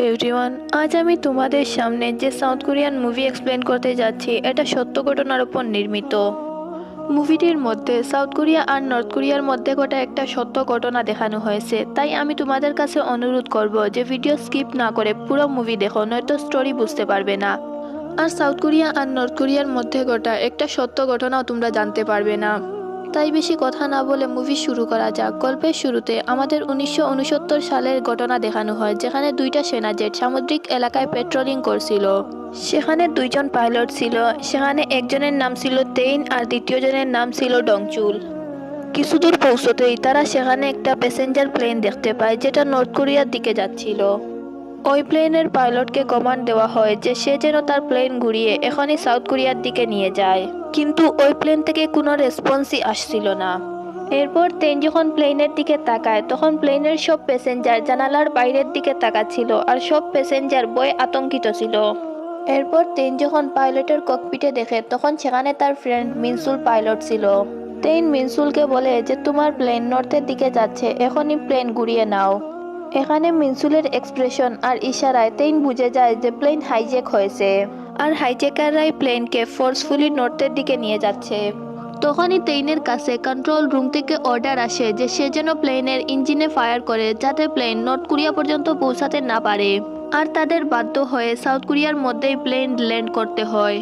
Everyone আজ আমি তোমাদের সামনে যে সাউথ কোরিয়ান মুভি এক্সপ্লেন করতে যাচ্ছি, এটা সত্য ঘটনার উপর নির্মিত। মুভিটির মধ্যে সাউথ কোরিয়া আর নর্থ কোরিয়ার মধ্যে ঘটা একটা সত্য ঘটনা দেখানো হয়েছে, তাই আমি তোমাদের কাছে অনুরোধ করব যে ভিডিও স্কিপ না করে পুরো মুভি দেখো, নয়তো স্টোরি বুঝতে পারবে না। আর সাউথ কোরিয়া আর নর্থ কোরিয়ার মধ্যে ঘটা একটা সত্য ঘটনাও তোমরা জানতে পারবে না। তাই বেশি কথা না বলে মুভি শুরু করা যাক। গল্পের শুরুতে আমাদের উনিশশো উনসত্তর সালের ঘটনা দেখানো হয়, যেখানে দুইটা সেনা জেট সামুদ্রিক এলাকায় পেট্রোলিং করছিল। সেখানে দুইজন পাইলট ছিল, সেখানে একজনের নাম ছিল তেইন আর দ্বিতীয় জনের নাম ছিল ডংচুল। কিছু দূর পৌঁছতেই তারা সেখানে একটা প্যাসেঞ্জার প্লেন দেখতে পায়, যেটা নর্থ কোরিয়ার দিকে যাচ্ছিল। ওই প্লেনের পাইলটকে কমান্ড দেওয়া হয় যে সে যেন তার প্লেন ঘুরিয়ে এখনই সাউথ কোরিয়ার দিকে নিয়ে যায়। কিন্তু ওই প্লেন থেকে কোনো রেসপন্সই আসছিল না। এরপর তেন যখন প্লেনের দিকে তাকায়, তখন প্লেনের সব প্যাসেঞ্জার জানালার বাইরের দিকে তাকাচ্ছিল আর সব প্যাসেঞ্জার বয়ে আতঙ্কিত ছিল। এরপর তেন যখন পাইলটের ককপিটে দেখে, তখন সেখানে তার ফ্রেন্ড মিনসুল পাইলট ছিল। তেইন মিনসুলকে বলে যে, তোমার প্লেন নর্থের দিকে যাচ্ছে, এখনই প্লেন ঘুরিয়ে নাও। এখানে মিনসুলের এক্সপ্রেশন আর ইশারায় তেইন বুঝে যায় যে প্লেন হাইজ্যাক হয়েছে। আর হাইজ্যাকাররাই প্লেনকে ফোর্সফুলি নর্থের দিকে নিয়ে যাচ্ছে। তখনই তেইনের কাছে কন্ট্রোল রুম থেকে অর্ডার আসে যে সে যেন প্লেনের ইঞ্জিনে ফায়ার করে যাতে প্লেন নর্থ কোরিয়া পর্যন্ত পৌঁছাতে না পারে। আর তাদের বাধ্য হয়ে সাউথ কোরিয়ার মধ্যেই প্লেন ল্যান্ড করতে হয়।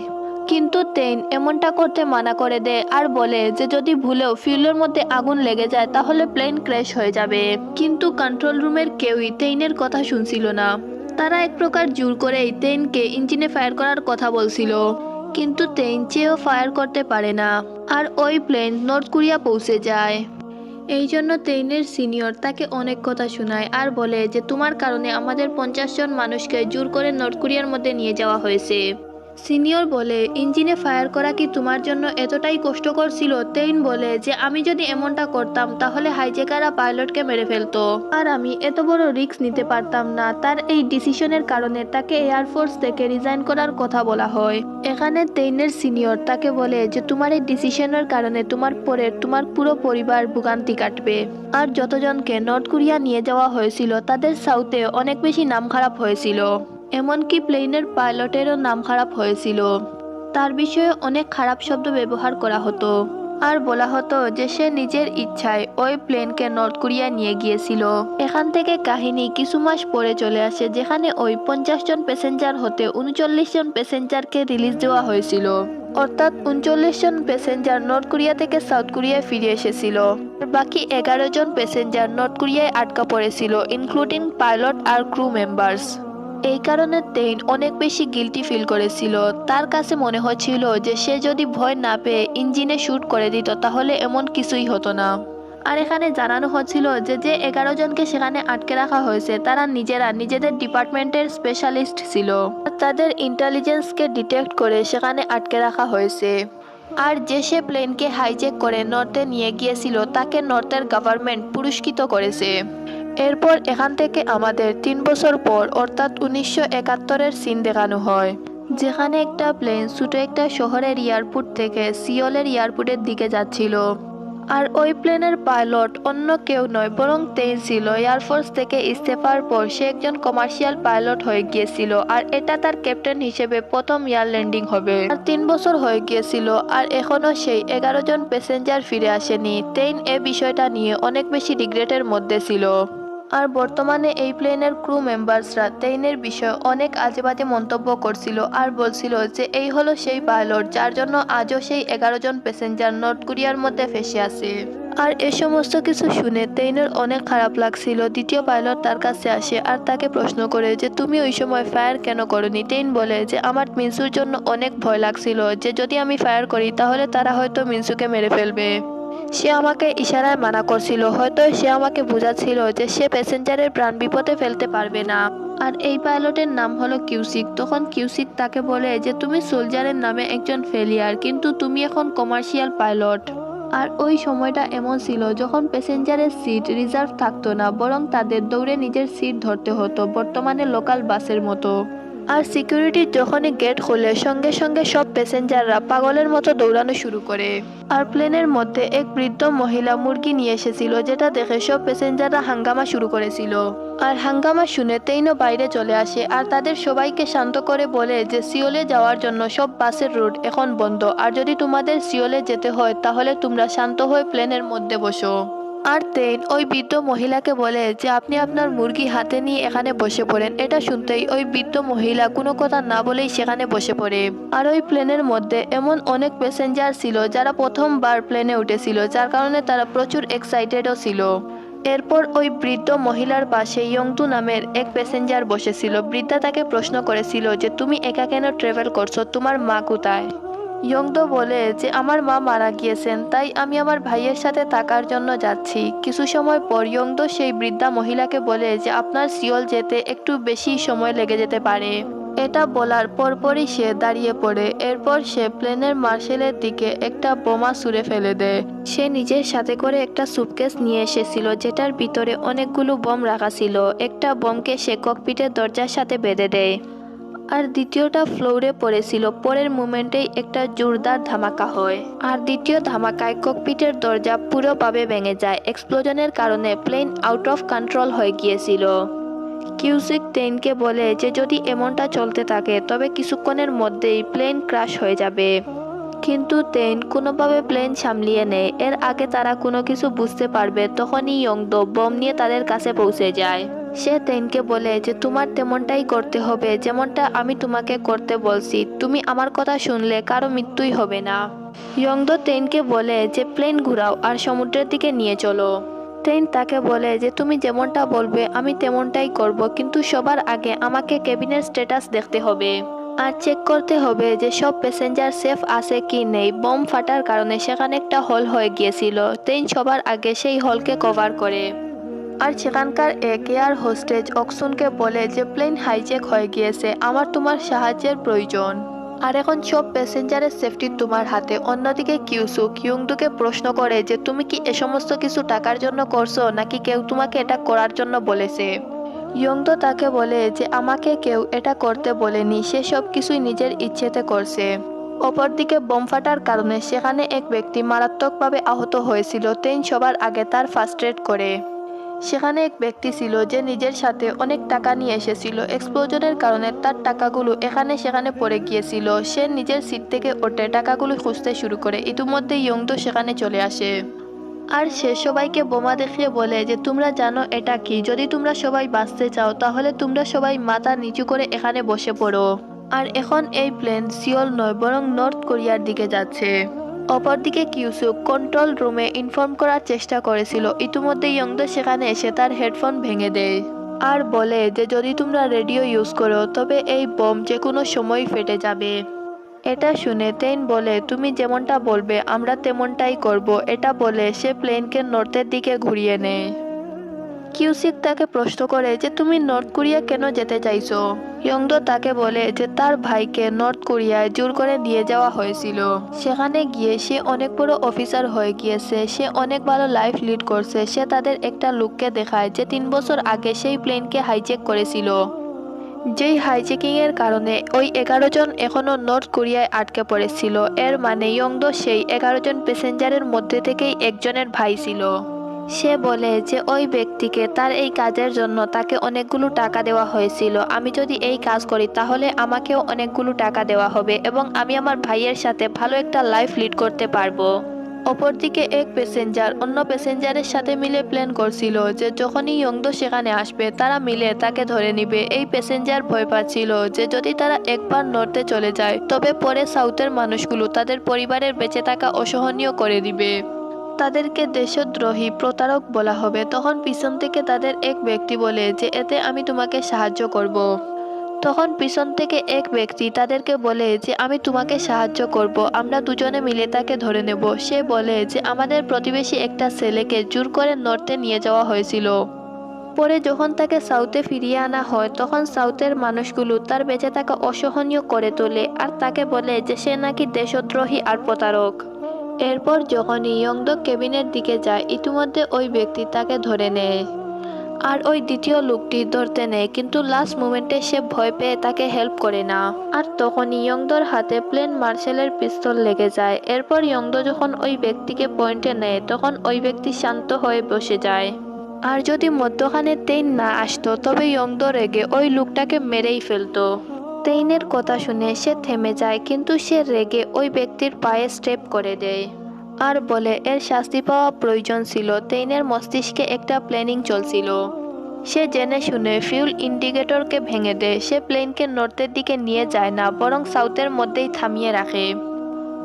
কিন্তু তেইন এমনটা করতে মানা করে দেয় আর বলে যে যদি ভুলেও ফিউলের মধ্যে আগুন লেগে যায় তাহলে প্লেন ক্র্যাশ হয়ে যাবে। কিন্তু কন্ট্রোল রুমের কেউই তেইনের কথা শুনছিল না। তারা এক প্রকার জোর করেই তেইনকে ইঞ্জিনে ফায়ার করার কথা বলছিল। কিন্তু তেইন চেয়েও ফায়ার করতে পারে না আর ওই প্লেন নর্থ কোরিয়া পৌঁছে যায়। এই জন্য তেইনের সিনিয়র তাকে অনেক কথা শোনায় আর বলে যে তোমার কারণে আমাদের পঞ্চাশ জন মানুষকে জোর করে নর্থ কোরিয়ার মধ্যে নিয়ে যাওয়া হয়েছে। সিনিয়র বলে, ইঞ্জিনে ফায়ার করা কি তোমার জন্য এতটাই কষ্টকর ছিল? তেইন বলে, যে আমি যদি এমনটা করতাম, তাহলে হাইজেকাররা পাইলটকে মেরে ফেলতো। আর আমি এত বড় রিস্ক নিতে পারতাম না। তার এই ডিসিশনের কারণে তাকে এয়ারফোর্স থেকে রিজাইন করার কথা বলা হয়। এখানে তেইনের সিনিয়র তাকে বলে, যে তোমার এই ডিসিশনের কারণে তোমার পরে তোমার পুরো পরিবার ভোগান্তি কাটবে। আর যতজনকে নর্থ কোরিয়া নিয়ে যাওয়া হয়েছিল, তাদের সাউথে অনেক বেশি নাম খারাপ হয়েছিল। এমনকি প্লেনের পাইলটেরও নাম খারাপ হয়েছিল। তার বিষয়ে অনেক খারাপ শব্দ ব্যবহার করা হতো। আর বলা হতো যে সে নিজের ইচ্ছায় ওই প্লেনকে নর্থ কোরিয়া নিয়ে গিয়েছিল। এখান থেকে কাহিনী কিছু মাস পরে চলে আসে, যেখানে ওই পঞ্চাশ জন প্যাসেঞ্জার হতে উনচল্লিশ জন প্যাসেঞ্জারকে রিলিজ দেওয়া হয়েছিল। অর্থাৎ উনচল্লিশ জন প্যাসেঞ্জার নর্থ কোরিয়া থেকে সাউথ কোরিয়ায় ফিরে এসেছিল। বাকি এগারো জন প্যাসেঞ্জার নর্থ কোরিয়ায় আটকা পড়েছিল, ইনক্লুডিং পাইলট আর ক্রু মেম্বার্স। এই কারণে তেইন অনেক বেশি গিলটি ফিল করেছিল। তার কাছে মনে হচ্ছিল যে সে যদি ভয় না পেয়ে ইঞ্জিনে শ্যুট করে দিত, তাহলে এমন কিছুই হতো না। আর এখানে জানানো হচ্ছিল যে যে এগারো জনকে সেখানে আটকে রাখা হয়েছে, তারা নিজেরা নিজেদের ডিপার্টমেন্টের স্পেশালিস্ট ছিল। তাদের ইন্টেলিজেন্সকে ডিটেক্ট করে সেখানে আটকে রাখা হয়েছে। আর যে সে প্লেনকে হাইজেক করে নর্থে নিয়ে গিয়েছিল, তাকে নর্থের গভর্নমেন্ট পুরস্কৃত করেছে। এরপর এখান থেকে আমাদের তিন বছর পর অর্থাৎ উনিশশো একাত্তরের সিন দেখানো হয়। যেখানে একটা প্লেন ছোটো একটা শহরের এয়ারপোর্ট থেকে সিওলের এয়ারপোর্টের দিকে যাচ্ছিল। আর ওই প্লেনের পাইলট অন্য কেউ নয়, বরং তেইন ছিল। এয়ারফোর্স থেকে ইস্তফার পর সে একজন কমার্শিয়াল পাইলট হয়ে গিয়েছিল, আর এটা তার ক্যাপ্টেন হিসেবে প্রথম এয়ার ল্যান্ডিং হবে। আর তিন বছর হয়ে গিয়েছিল, আর এখনও সেই এগারো জন প্যাসেঞ্জার ফিরে আসেনি। তেইন এ বিষয়টা নিয়ে অনেক বেশি রিগ্রেটের মধ্যে ছিল। আর বর্তমানে এই প্লেনের ক্রু মেম্বার্সরা তেইনের বিষয়ে অনেক আজে বাজে মন্তব্য করছিল আর বলছিল যে এই হলো সেই পাইলট যার জন্য আজও সেই এগারো জন প্যাসেঞ্জার নর্থ কোরিয়ার মধ্যে ফেসে আছে। আর এ সমস্ত কিছু শুনে তেইনের অনেক খারাপ লাগছিল। দ্বিতীয় পাইলট তার কাছে আসে আর তাকে প্রশ্ন করে যে, তুমি ওই সময় ফায়ার কেন করনি? তেইন বলে যে, আমার মিনসুর জন্য অনেক ভয় লাগছিল। যে যদি আমি ফায়ার করি, তাহলে তারা হয়তো মিনসুকে মেরে ফেলবে। সে আমাকে ইশারায় মানা করছিল। হয়তো সে আমাকে বোঝাচ্ছিল যে সে প্যাসেঞ্জারের প্রাণ বিপদে ফেলতে পারবে না। আর এই পাইলটের নাম হলো কিউসিক। তখন কিউসিক তাকে বলে যে, তুমি সোলজারের নামে একজন ফেলিয়ার, কিন্তু তুমি এখন কমার্শিয়াল পাইলট। আর ওই সময়টা এমন ছিল যখন প্যাসেঞ্জারের সিট রিজার্ভ থাকতো না, বরং তাদের দৌড়ে নিজের সিট ধরতে হতো, বর্তমানে লোকাল বাসের মতো। আর সিকিউরিটি যখনই গেট খুলে, সঙ্গে সঙ্গে সব প্যাসেঞ্জাররা পাগলের মতো দৌড়ানো শুরু করে। আর প্লেনের মধ্যে এক বৃদ্ধ মহিলা মুরগি নিয়ে এসেছিল, যেটা দেখে সব প্যাসেঞ্জাররা হাঙ্গামা শুরু করেছিল। আর হাঙ্গামা শুনে তেইনও বাইরে চলে আসে আর তাদের সবাইকে শান্ত করে বলে যে, সিওলে যাওয়ার জন্য সব বাসের রুট এখন বন্ধ। আর যদি তোমাদের সিওলে যেতে হয়, তাহলে তোমরা শান্ত হয়ে প্লেনের মধ্যে বসো। আর তেইন ওই বৃদ্ধ মহিলাকে বলে যে, আপনি আপনার মুরগি হাতে নিয়ে এখানে বসে পড়েন। এটা শুনতেই ওই বৃদ্ধ মহিলা কোনো কথা না বলেই সেখানে বসে পড়ে। আর ওই প্লেনের মধ্যে এমন অনেক প্যাসেঞ্জার ছিল যারা প্রথমবার প্লেনে উঠেছিল, যার কারণে তারা প্রচুর এক্সাইটেডও ছিল। এরপর ওই বৃদ্ধ মহিলার পাশে ইয়ংতু নামের এক প্যাসেঞ্জার বসেছিল। বৃদ্ধা তাকে প্রশ্ন করেছিল যে, তুমি একা কেন ট্রাভেল করছ? তোমার মা কোথায়? ইয়ংদো বলে যে, আমার মা মারা গিয়েছেন, তাই আমি আমার ভাইয়ের সাথে থাকার জন্য যাচ্ছি। কিছু সময় পর ইয়ংদো সেই বৃদ্ধা মহিলাকে বলে যে, আপনার সিওল যেতে একটু বেশি সময় লেগে যেতে পারে। এটা বলার পরপরই সে দাঁড়িয়ে পড়ে। এরপর সে প্লেনের মার্শেলের দিকে একটা বোমা ছুঁড়ে ফেলে দেয়। সে নিজের সাথে করে একটা সুটকেস নিয়ে এসেছিল, যেটার ভিতরে অনেকগুলো বোম রাখা ছিল। একটা বোমকে সে ককপিটের দরজার সাথে বেঁধে দেয়। আর দ্বিতীয়টা ফ্লোরে পড়েছিল। পরের মুমেন্টেই একটা জোরদার ধামাকা হয়। আর দ্বিতীয় ধামাকায় ককপিটের দরজা পুরোভাবে ভেঙে যায়। এক্সপ্লোজনের কারণে প্লেন আউট অফ কন্ট্রোল হয়ে গিয়েছিল। কিউসিক টেনকে বলে যে, যদি এমনটা চলতে থাকে, তবে কিছুক্ষণের মধ্যেই প্লেন ক্রাশ হয়ে যাবে। কিন্তু তেন কোনোভাবে প্লেন সামলিয়ে নেয়। এর আগে তারা কোনো কিছু বুঝতে পারবে, তখনই ইয়ংদো বম নিয়ে তাদের কাছে পৌঁছে যায়। সে তেনকে বলে যে, তোমার তেমনটাই করতে হবে, যেমনটা আমি তোমাকে করতে বলছি। তুমি আমার কথা শুনলে কারও মৃত্যুই হবে না। ইয়ংদো তেনকে বলে যে, প্লেন ঘুরাও আর সমুদ্রের দিকে নিয়ে চলো। তেন তাকে বলে যে, তুমি যেমনটা বলবে, আমি তেমনটাই করব, কিন্তু সবার আগে আমাকে কেবিনের স্ট্যাটাস দেখতে হবে আর চেক করতে হবে যে, সব প্যাসেঞ্জার সেফ আছে কি নেই। বম ফাটার কারণে সেখানে একটা হল হয়ে গিয়েছিল। তেন সবার আগে সেই হলকে কভার করে। আর সেখানকার এক এয়ার হোস্টেজ অক্সুনকে বলে যে প্লেন হাইজ্যাক হয়ে গিয়েছে, আমার তোমার সাহায্যের প্রয়োজন। আর এখন সব প্যাসেঞ্জারের সেফটি তোমার হাতে। অন্যদিকে কিউসু কিউংদুকে প্রশ্ন করে যে, তুমি কি এ সমস্ত কিছু টাকার জন্য করছ, নাকি কেউ তোমাকে এটা করার জন্য বলেছে? ইয়ংদো তাকে বলে যে, আমাকে কেউ এটা করতে বলেনি, সে সব কিছুই নিজের ইচ্ছেতে করছে। অপরদিকে বোম ফাটার কারণে সেখানে এক ব্যক্তি মারাত্মকভাবে আহত হয়েছিল তেন সবার আগে তার ফার্স্ট এড করে। সেখানে এক ব্যক্তি ছিল যে নিজের সাথে অনেক টাকা নিয়ে এসেছিল। এক্সপ্লোজনের কারণে তার টাকাগুলো এখানে সেখানে পড়ে গিয়েছিল। সে নিজের সিট থেকে ওঠে, টাকাগুলো খুঁজতে শুরু করে। ইতিমধ্যে ইয়ংদো সেখানে চলে আসে। আর সে সবাইকে বোমা দেখিয়ে বলে যে, তোমরা জানো এটা কি? যদি তোমরা সবাই বাঁচতে চাও, তাহলে তোমরা সবাই মাথা নিচু করে এখানে বসে পড়ো। আর এখন এই প্লেন সিওল নয়, বরং নর্থ কোরিয়ার দিকে যাচ্ছে। অপরদিকে কিউসু কন্ট্রোল রুমে ইনফর্ম করার চেষ্টা করেছিল। ইতিমধ্যে ইয়ংদো সেখানে এসে তার হেডফোন ভেঙে দেয় আর বলে যে, যদি তোমরা রেডিও ইউজ করো, তবে এই বোম যে কোনো সময় ফেটে যাবে। এটা শুনে তেইন বলে, তুমি যেমনটা বলবে, আমরা তেমনটাই করব। এটা বলে সে প্লেনকে নর্থের দিকে ঘুরিয়ে নেয়। কিউসিক তাকে প্রশ্ন করে যে, তুমি নর্থ কোরিয়া কেন যেতে চাইছো? ইয়ংদো তাকে বলে যে, তার ভাইকে নর্থ কোরিয়ায় জোর করে নিয়ে যাওয়া হয়েছিল। সেখানে গিয়ে সে অনেক বড় অফিসার হয়ে গিয়েছে, সে অনেক ভালো লাইফ লিড করছে, সে তাদের একটা লোককে দেখায় যে, তিন বছর আগে সেই প্লেনকে হাইজেক করেছিল। যেই হাইজেকিং এর কারণে ওই এগারো জন এখনও নর্থ কোরিয়ায় আটকে পড়েছিল। এর মানে ইয়ংদো সেই এগারো জন প্যাসেঞ্জারের মধ্যে থেকেই একজনের ভাই ছিল। সে বলে যে, ওই ব্যক্তিকে তার এই কাজের জন্য তাকে অনেকগুলো টাকা দেওয়া হয়েছিল। আমি যদি এই কাজ করি, তাহলে আমাকেও অনেকগুলো টাকা দেওয়া হবে এবং আমি আমার ভাইয়ের সাথে ভালো একটা লাইফ লিড করতে পারব। অপরদিকে এক প্যাসেঞ্জার অন্য প্যাসেঞ্জারের সাথে মিলে প্ল্যান করছিল যে, যখনই ইয়ংদো সেখানে আসবে, তারা মিলে তাকে ধরে নিবে। এই প্যাসেঞ্জার ভয় পাচ্ছিল যে, যদি তারা একবার নর্থে চলে যায়, তবে পরে সাউথের মানুষগুলো তাদের পরিবারের বেঁচে থাকা অসহনীয় করে দিবে। তাদেরকে দেশদ্রোহী প্রতারক বলা হবে, তখন পিছন থেকে তাদের এক ব্যক্তি বলে যে, এতে আমি তোমাকে সাহায্য করব। তখন পিছন থেকে এক ব্যক্তি তাদেরকে বলে যে, আমি তোমাকে সাহায্য করব, আমরা দুজনে মিলে তাকে ধরে নেব। সে বলে যে, আমাদের প্রতিবেশী একটা ছেলেকে জোর করে নর্থে নিয়ে যাওয়া হয়েছিল। পরে যখন তাকে সাউথে ফিরিয়ে আনা হয়, তখন সাউথের মানুষগুলো তার বেঁচে থাকা অসহনীয় করে তোলে আর তাকে বলে যে, সে নাকি দেশদ্রোহী আর প্রতারক। এরপর যখনই ইয়ংদো কেবিনের দিকে যায়, ইতিমধ্যে ওই ব্যক্তি তাকে ধরে নেয়। আর ওই দ্বিতীয় লোকটি ধরতে নেয়, কিন্তু লাস্ট মোমেন্টে সে ভয় পেয়ে তাকে হেল্প করে না। আর তখন ইয়ংদোর হাতে প্লেন মার্শালের পিস্তল লেগে যায়। এরপর ইয়ংদো যখন ওই ব্যক্তিকে পয়েন্টে নেয়, তখন ওই ব্যক্তি শান্ত হয়ে বসে যায়। আর যদি মধ্যখানে তেইন না আসতো, তবে ইয়ংদ রেগে ওই লোকটাকে মেরেই ফেলতো। তেইনের কথা শুনে সে থেমে যায়, কিন্তু সে রেগে ওই ব্যক্তির পায়ে স্টেপ করে দেয়। আর বলে, এর শাস্তি পাওয়া প্রয়োজন ছিল। তেইনের মস্তিষ্কে একটা প্ল্যানিং চলছিল। সে জেনে শুনে ফিউল ইন্ডিকেটরকে ভেঙে দেয়। সে প্লেনকে নর্থের দিকে নিয়ে যায় না, বরং সাউথের মধ্যেই থামিয়ে রাখে।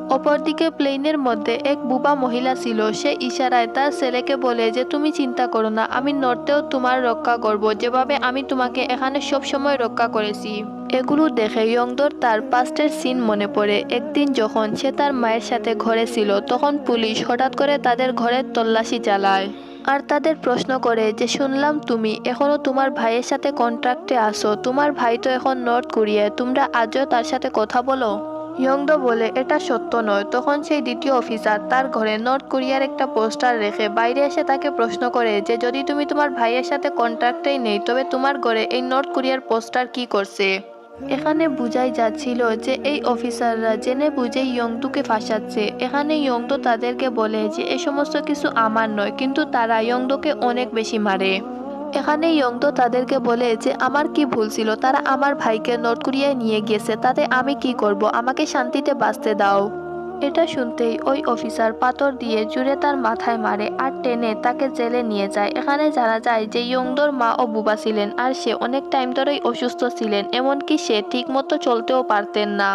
অপরদিকে প্লেনের মধ্যে এক বুবা মহিলা ছিল। সে ইশারায় তার ছেলেকে বলে যে, তুমি চিন্তা করো না, আমি নর্থেও তোমার রক্ষা করব। যেভাবে আমি তোমাকে এখানে সব সময় রক্ষা করেছি। এগুলো দেখে ইয়ংদর তার পাস্টের সিন মনে পড়ে। একদিন যখন সে তার মায়ের সাথে ঘরে ছিল, তখন পুলিশ হঠাৎ করে তাদের ঘরের তল্লাশি চালায় আর তাদের প্রশ্ন করে যে, শুনলাম তুমি, এখনও তোমার ভাইয়ের সাথে কন্ট্রাক্টে আসো তোমার ভাই তো এখন নর্থ কোরিয়ায় তোমরা আজও তার সাথে কথা বলো? ইয়ংদো বলে, এটা সত্য নয়। তখন সেই দ্বিতীয় অফিসার তার ঘরে নর্থ কোরিয়ার একটা পোস্টার রেখে বাইরে এসে তাকে প্রশ্ন করে যে, যদি তুমি তোমার ভাইয়ের সাথে কন্ট্রাক্টেই নেই, তবে তোমার ঘরে এই নর্থ কোরিয়ার পোস্টার কি করছে? এখানে বুঝাই যাচ্ছিল যে এই অফিসাররা জেনে বুঝে ইয়ংতুকে ফাঁসাচ্ছে। এখানে ইয়ংতু তাদেরকে বলে যে, এ সমস্ত কিছু আমার নয়, কিন্তু তারা ইয়ংদোকে অনেক বেশি মারে। এখানে ইয়ংতো তাদেরকে বলে যে, আমার কি ভুল ছিল? তারা আমার ভাইকে নর্থ কোরিয়ায় নিয়ে গেছে, তাতে আমি কি করব? আমাকে শান্তিতে বাঁচতে দাও। এটা শুনতেই ওই অফিসার পাথর দিয়ে জুড়ে তার মাথায় মারে আর টেনে তাকে জেলে নিয়ে যায়। এখানে জানা যায় যে ইয়ংদোর মা ও বুবা ছিলেন আর সে অনেক টাইম ধরেই অসুস্থ ছিলেন, এমনকি সে ঠিকমতো চলতেও পারতেন না।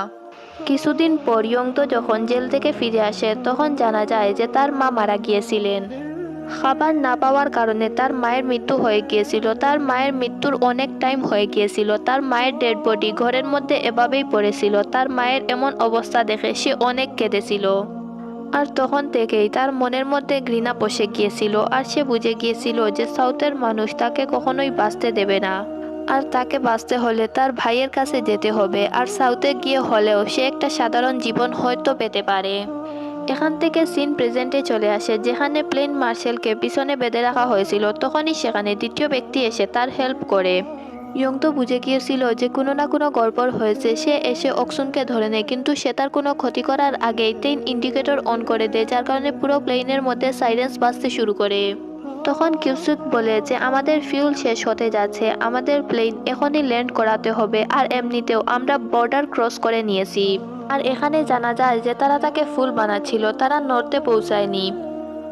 কিছুদিন পর ইয়ংদো যখন জেল থেকে ফিরে আসে, তখন জানা যায় যে তার মা মারা গিয়েছিলেন। খাবার না পাওয়ার কারণে তার মায়ের মৃত্যু হয়ে গিয়েছিল। তার মায়ের মৃত্যুর অনেক টাইম হয়ে গিয়েছিল। তার মায়ের ডেড বডি ঘরের মধ্যে এভাবেই পড়েছিল। তার মায়ের এমন অবস্থা দেখে সে অনেক কেঁদেছিল। আর তখন থেকেই তার মনের মধ্যে ঘৃণা বসে গিয়েছিল। আর সে বুঝে গিয়েছিল যে সাউথের মানুষ তাকে কখনোই বাঁচতে দেবে না। আর তাকে বাঁচতে হলে তার ভাইয়ের কাছে যেতে হবে। আর সাউথে গিয়ে হলেও সে একটা সাধারণ জীবন হয়তো পেতে পারে। এখান থেকে সিন প্রেজেন্টে চলে আসে, যেখানে প্লেন মার্শেলকে পিছনে বেঁধে রাখা হয়েছিল। তখনই সেখানে দ্বিতীয় ব্যক্তি এসে তার হেল্প করে। ইয়ং তো বুঝে গিয়েছিল যে কোনো না কোনো গড়বড় হয়েছে, সে এসে অক্সুনকে ধরে নেয়, কিন্তু সে তার কোনো ক্ষতি করার আগেই তিন ইন্ডিকেটর অন করে দেয়, যার কারণে পুরো প্লেনের মধ্যে সাইরেন্স বাজতে শুরু করে। তখন কিউসুক বলে যে, আমাদের ফিউল শেষ হতে যাচ্ছে, আমাদের প্লেন এখনই ল্যান্ড করাতে হবে, আর এমনিতেও আমরা বর্ডার ক্রস করে নিয়েছি। আর এখানে জানা যায় যে তারা তাকে ফুল বানাচ্ছিল তারা নর্থে পৌঁছায়নি।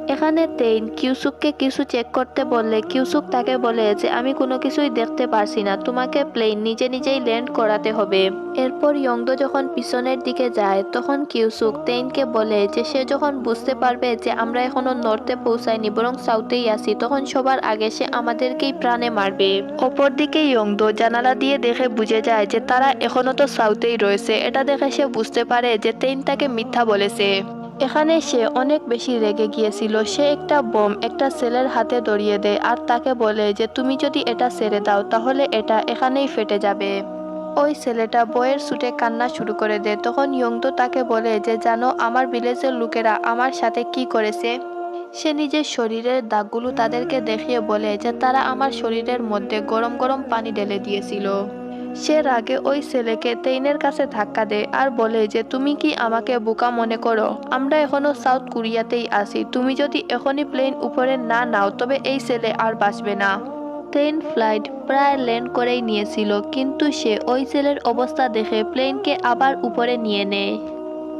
এখানে তেইন কিউসুককে কিছু চেক করতে বললে, কিউসুক তাকে বলে যে, আমি কোনো কিছুই দেখতে পারছি না, তোমাকে প্লেন নিজে নিজেই ল্যান্ড করাতে হবে। এরপর ইয়ংদো যখন পিছনের দিকে যায়, তখন কিউসুক তেইনকে বলে যে, সে যখন বুঝতে পারবে যে, আমরা এখনও নর্থে পৌঁছাইনি বরং সাউথেই আছি, তখন সবার আগে সে আমাদেরকেই প্রাণে মারবে। অপরদিকে ইয়ংদো জানালা দিয়ে দেখে বুঝে যায় যে, তারা এখনও তো সাউথেই রয়েছে। এটা দেখে সে বুঝতে পারে যে তেইন তাকে মিথ্যা বলেছে। এখানে সে অনেক বেশি রেগে গিয়েছিল। সে একটা বোম একটা ছেলের হাতে ধরিয়ে দেয় আর তাকে বলে যে, তুমি যদি এটা ছেড়ে দাও, তাহলে এটা এখানেই ফেটে যাবে। ওই ছেলেটা বইয়ের সুটে কান্না শুরু করে দেয়। তখন ইয়ংতো তাকে বলে যে, জানো, আমার ভিলেজের লোকেরা আমার সাথে কি করেছে? সে নিজের শরীরের দাগগুলো তাদেরকে দেখিয়ে বলে যে, তারা আমার শরীরের মধ্যে গরম গরম পানি ঢেলে দিয়েছিল। সে রাগে ওই ছেলেকে তেইনের কাছে ধাক্কা দেয় আর বলে যে, তুমি কি আমাকে বোকা মনে করো? আমরা এখনও সাউথ কোরিয়াতেই আছি। তুমি যদি এখনই প্লেন উপরে না নাও, তবে এই ছেলে আর বাঁচবে না। প্লেন ফ্লাইট প্রায় ল্যান্ড করেই নিয়েছিল, কিন্তু সে ওই ছেলের অবস্থা দেখে প্লেনকে আবার উপরে নিয়ে নেয়।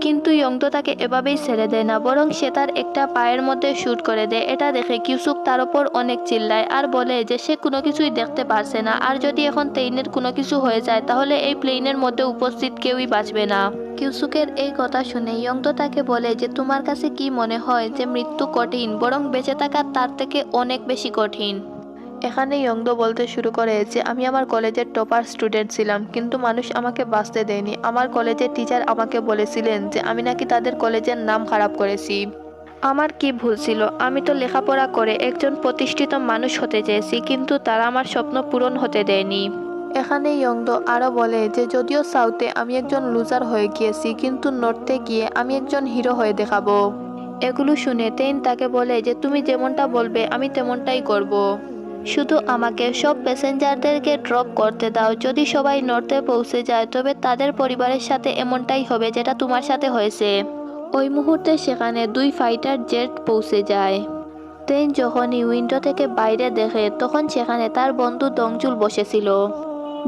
কিন্তু ইয়ংতো তাকে এভাবেই ছেড়ে দেয় না, বরং সে তার একটা পায়ের মধ্যে শ্যুট করে দেয়। এটা দেখে কিউসুক তার ওপর অনেক চিল্লায় আর বলে যে সে কোনো কিছুই দেখতে পারছে না, আর যদি এখন তেইনের কোনো কিছু হয়ে যায়, তাহলে এই প্লেনের মধ্যে উপস্থিত কেউই বাঁচবে না। কিউসুকের এই কথা শুনে ইয়ংতো তাকে বলে যে, তোমার কাছে কি মনে হয় যে মৃত্যু কঠিন, বরং বেঁচে থাকা তার থেকে অনেক বেশি কঠিন? এখানে ইয়ংদো বলতে শুরু করে যে আমি আমার কলেজের টপার স্টুডেন্ট ছিলাম, কিন্তু মানুষ আমাকে বাঁচতে দেয়নি। আমার কলেজের টিচার আমাকে বলেছিলেন যে আমি নাকি তাদের কলেজের নাম খারাপ করেছি। আমার কি ভুল ছিল? আমি তো লেখাপড়া করে একজন প্রতিষ্ঠিত মানুষ হতে চেয়েছি, কিন্তু তারা আমার স্বপ্ন পূরণ হতে দেয়নি। এখানে ইয়ংদো আরও বলে যে যদিও সাউথে আমি একজন লুজার হয়ে গিয়েছি, কিন্তু নর্থে গিয়ে আমি একজন হিরো হয়ে দেখাবো। এগুলো শুনে তেইন তাকে বলে যে, তুমি যেমনটা বলবে, আমি তেমনটাই করব। শুধু আমাকে সব প্যাসেঞ্জারদেরকে ড্রপ করতে দাও। যদি সবাই নর্থে পৌঁছে যায়, তবে তাদের পরিবারের সাথে এমনটাই হবে যেটা তোমার সাথে হয়েছে। ওই মুহূর্তে সেখানে দুই ফাইটার জেট পৌঁছে যায়। তেন যখনই উইন্ডো থেকে বাইরে দেখে, তখন সেখানে তার বন্ধু দংচুল বসেছিল।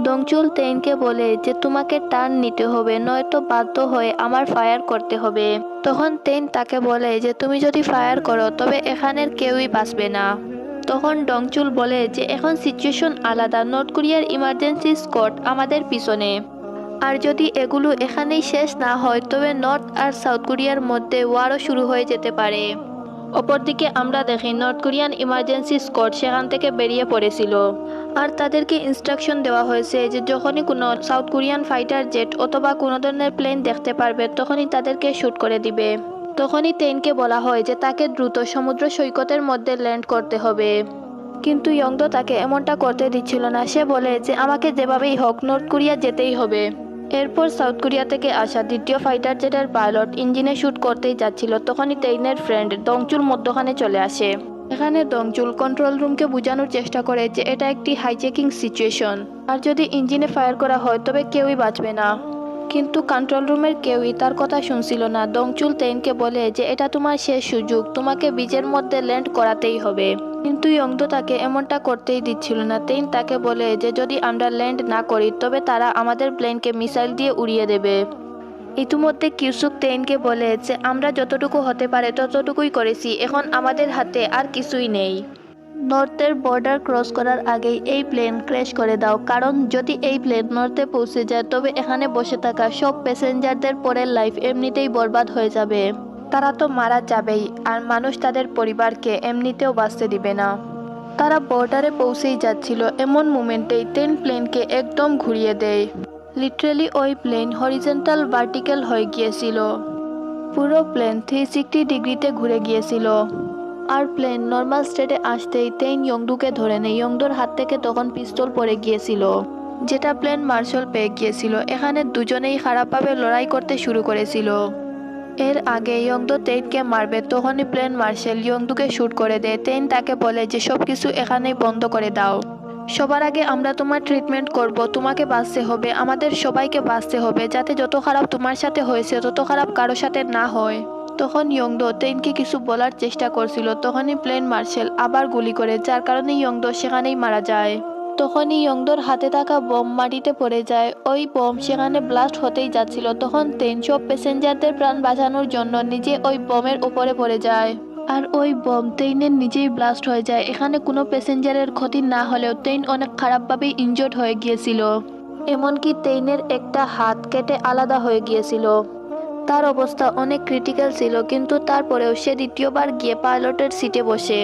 দংচুল তেনকে বলে যে, তোমাকে টার্ন নিতে হবে, নয়তো বাধ্য হয়ে আমার ফায়ার করতে হবে। তখন তেন তাকে বলে যে, তুমি যদি ফায়ার করো, তবে এখানের কেউই বাঁচবে না। তখন ডংচুল বলে যে এখন সিচুয়েশন আলাদা। নর্থ কোরিয়ার ইমার্জেন্সি স্কট আমাদের পিছনে। আর যদি এগুলো এখানেই শেষ না হয়, তবে নর্থ আর সাউথ কোরিয়ার মধ্যে ওয়ারও শুরু হয়ে যেতে পারে। অপরদিকে আমরা দেখি নর্থ কোরিয়ান ইমার্জেন্সি স্কট সেখান থেকে বেরিয়ে পড়েছিল। আর তাদেরকে ইনস্ট্রাকশন দেওয়া হয়েছে যে যখনই কোনো সাউথ কোরিয়ান ফাইটার জেট অথবা কোনো ধরনের প্লেন দেখতে পারবে, তখনই তাদেরকে শ্যুট করে দিবে। তখনই তেনকে বলা হয় যে তাকে দ্রুত সমুদ্র সৈকতের মধ্যে ল্যান্ড করতে হবে। কিন্তু ইয়ংদো তাকে এমনটা করতে দিচ্ছিল না। সে বলে যে আমাকে যেভাবেই হোক নর্থ কোরিয়া যেতেই হবে। এরপর সাউথ কোরিয়া থেকে আসা দ্বিতীয় ফাইটার জেটের পাইলট ইঞ্জিনে শ্যুট করতেই যাচ্ছিল। তখনই তেইনের ফ্রেন্ড দংচুল মধ্যখানে চলে আসে। এখানে দংচুল কন্ট্রোল রুমকে বোঝানোর চেষ্টা করে যে এটা একটি হাইজেকিং সিচুয়েশন। আর যদি ইঞ্জিনে ফায়ার করা হয়, তবে কেউই বাঁচবে না। কিন্তু কন্ট্রোল রুমের কেউই তার কথা শুনছিল না। দংচুল তেইনকে বলে যে, এটা তোমার শেষ সুযোগ। তোমাকে বীজের মধ্যে ল্যান্ড করাতেই হবে। কিন্তু ইয়ংদো তাকে এমনটা করতেই দিচ্ছিল না। তেইন তাকে বলে যে, যদি আমরা ল্যান্ড না করি, তবে তারা আমাদের প্লেনকে মিসাইল দিয়ে উড়িয়ে দেবে। ইতিমধ্যে কিউসুক তেইনকে বলে যে, আমরা যতটুকু হতে পারে ততটুকুই করেছি। এখন আমাদের হাতে আর কিছুই নেই। নর্থের বর্ডার ক্রস করার আগেই এই প্লেন ক্র্যাশ করে দাও। কারণ যদি এই প্লেন নর্থে পৌঁছে যায়, তবে এখানে বসে থাকা সব প্যাসেঞ্জারদের পরের লাইফ এমনিতেই বরবাদ হয়ে যাবে। তারা তো মারা যাবেই, আর মানুষ তাদের পরিবারকে এমনিতেও বাঁচতে দিবে না। তারা বর্ডারে পৌঁছেই যাচ্ছিল, এমন মুমেন্টেই তেন প্লেনকে একদম ঘুরিয়ে দেয়। লিটারেলি ওই প্লেন হরিজেন্টাল ভার্টিক্যাল হয়ে গিয়েছিল। পুরো প্লেন থ্রি সিক্সটি ডিগ্রিতে ঘুরে গিয়েছিল। আর প্লেন নর্মাল স্টেটে আসতেই তেইন ইয়ংদুকে ধরে নেয়। ইয়ংদুর হাত থেকে তখন পিস্তল পড়ে গিয়েছিল, যেটা প্লেন মার্শাল পেয়ে গিয়েছিল। এখানে দুজনেই খারাপভাবে লড়াই করতে শুরু করেছিল। এর আগে ইয়ংদো তেইনকে মারবে, তখনই প্লেন মার্শাল ইয়ংদুকে শ্যুট করে দেয়। তেইন তাকে বলে যে সব কিছু এখানেই বন্ধ করে দাও। সবার আগে আমরা তোমার ট্রিটমেন্ট করব, তোমাকে বাঁচতে হবে, আমাদের সবাইকে বাঁচতে হবে, যাতে যত খারাপ তোমার সাথে হয়েছে, তত খারাপ কারও সাথে না হয়। তখন ইয়ংদো তেইনকে কিছু বলার চেষ্টা করছিল। তখনই প্লেন মার্শাল আবার গুলি করে, যার কারণে ইয়ংদো সেখানেই মারা যায়। তখনই ইয়ংদোর হাতে থাকা বোম মাটিতে পড়ে যায়। ওই বোম সেখানে ব্লাস্ট হতেই যাচ্ছিল। তখন তেন সব প্যাসেঞ্জারদের প্রাণ বাঁচানোর জন্য নিজে ওই বোমের উপরে পড়ে যায়। আর ওই বোম তেইনের নিজেই ব্লাস্ট হয়ে যায়। এখানে কোনো প্যাসেঞ্জারের ক্ষতি না হলেও তেইন অনেক খারাপভাবেই ইনজোর্ড হয়ে গিয়েছিল। এমনকি তেইনের একটা হাত কেটে আলাদা হয়ে গিয়েছিল। তার অবস্থা অনেক ক্রিটিক্যাল ছিল, কিন্তু তারপরেও সে দ্বিতীয়বার গিয়ে পাইলটের সিটে বসে।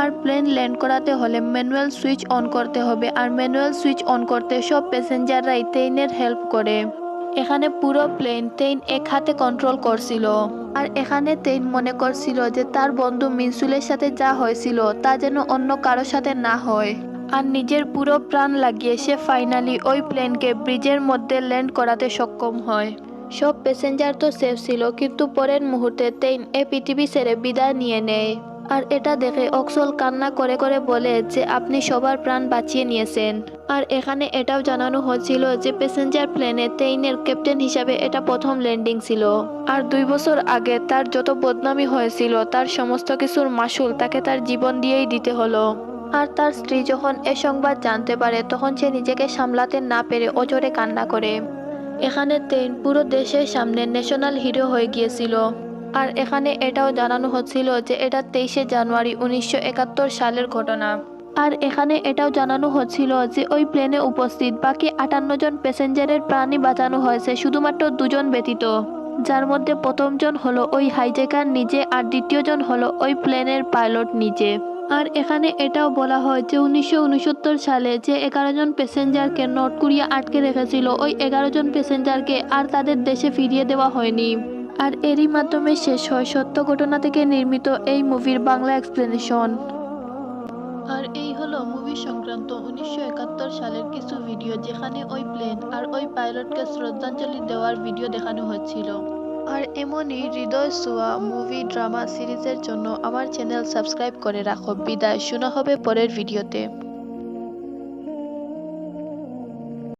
আর প্লেন ল্যান্ড করাতে হলে ম্যানুয়াল সুইচ অন করতে হবে, আর ম্যানুয়াল সুইচ অন করতে সব প্যাসেঞ্জাররাই তেইনের হেল্প করে। এখানে পুরো প্লেন তেইন এক হাতে কন্ট্রোল করছিল। আর এখানে তেইন মনে করছিল যে তার বন্ধু মিনসুলের সাথে যা হয়েছিল তা যেন অন্য কারোর সাথে না হয়। আর নিজের পুরো প্রাণ লাগিয়ে সে ফাইনালি ওই প্লেনকে ব্রিজের মধ্যে ল্যান্ড করাতে সক্ষম হয়। সব প্যাসেঞ্জার তো সেফ ছিল, কিন্তু পরের মুহূর্তে তেইন এ পৃথিবী ছেড়ে বিদায় নিয়ে নেয়। আর এটা দেখে অক্সল কান্না করে করে বলে যে আপনি সবার প্রাণ বাঁচিয়ে নিয়েছেন। আর এখানে এটাও জানানো হচ্ছিল যে প্যাসেঞ্জার প্লেনে তেইনের ক্যাপ্টেন হিসাবে এটা প্রথম ল্যান্ডিং ছিল। আর দুই বছর আগে তার যত বদনামি হয়েছিল, তার সমস্ত কিছুর মাসুল তাকে তার জীবন দিয়েই দিতে হলো। আর তার স্ত্রী যখন এ সংবাদ জানতে পারে, তখন সে নিজেকে সামলাতে না পেরে অজরে কান্না করে। এখানে তেইন পুরো দেশের সামনে ন্যাশনাল হিরো হয়ে গিয়েছিল। আর এখানে এটাও জানানো হচ্ছিল যে এটা তেইশে জানুয়ারি উনিশশো একাত্তর সালের ঘটনা। আর এখানে এটাও জানানো হচ্ছিল যে ওই প্লেনে উপস্থিত বাকি আটান্ন জন প্যাসেঞ্জারের প্রাণী বাঁচানো হয়েছে, শুধুমাত্র দুজন ব্যতীত। যার মধ্যে প্রথমজন হলো ওই হাইজেকার নিজে আর দ্বিতীয়জন হলো ওই প্লেনের পাইলট নিজে। আর এখানে এটাও বলা হয় যে উনিশশো উনসত্তর সালে যে এগারো জন প্যাসেঞ্জারকে নর্থ কোরিয়া আটকে রেখেছিল, ওই এগারো জন প্যাসেঞ্জারকে আর তাদের দেশে ফিরিয়ে দেওয়া হয়নি। আর এরই মাধ্যমে শেষ হয় সত্য ঘটনা থেকে নির্মিত এই মুভির বাংলা এক্সপ্লেনেশন আর এই হলো মুভি সংক্রান্ত উনিশশো একাত্তর সালের কিছু ভিডিও যেখানে ওই প্লেন আর ওই পাইলটকে শ্রদ্ধাঞ্জলি দেওয়ার ভিডিও দেখানো হচ্ছিল। আর এমনই হৃদয় সোয়া মুভি, ড্রামা, সিরিজের জন্য আমার চ্যানেল সাবস্ক্রাইব করে রাখো। বিদায়, শোনা হবে পরের ভিডিওতে।